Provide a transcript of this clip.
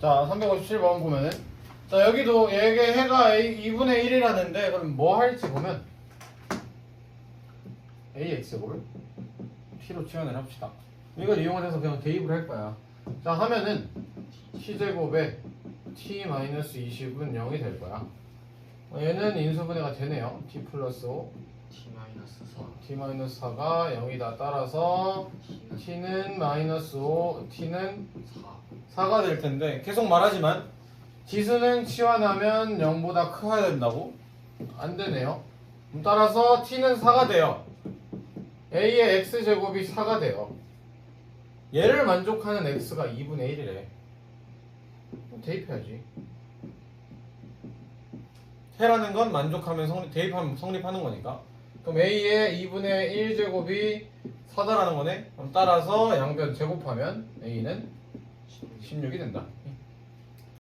자 357번 보면은. 자 여기도 얘게 해가 A 2분의 1이라는데 그럼 뭐 할지 보면 AX를 T로 치환을 합시다. 이걸 이용을 해서 그냥 대입을 할 거야. 자 하면은 T제곱에 T-20은 0이 될 거야. 어, 얘는 인수분해가 되네요. T 플러스 5 T 마이너스 4 T-4가 0이다. 따라서 마이너스 5 T는 4 4가 될 텐데 계속 말하지만 지수는 치환하면 0보다 커야 된다고? 안 되네요. 따라서 t는 4가 돼요. a의 x 제곱이 4가 돼요. 얘를 만족하는 x가 2분의 1이래. 대입해야지. 해라는 건 만족하면 성립, 대입하면 성립하는 거니까. 그럼 a의 2분의 1 제곱이 4다라는 거네. 그럼 따라서 양변 제곱하면 a는 16이 된다.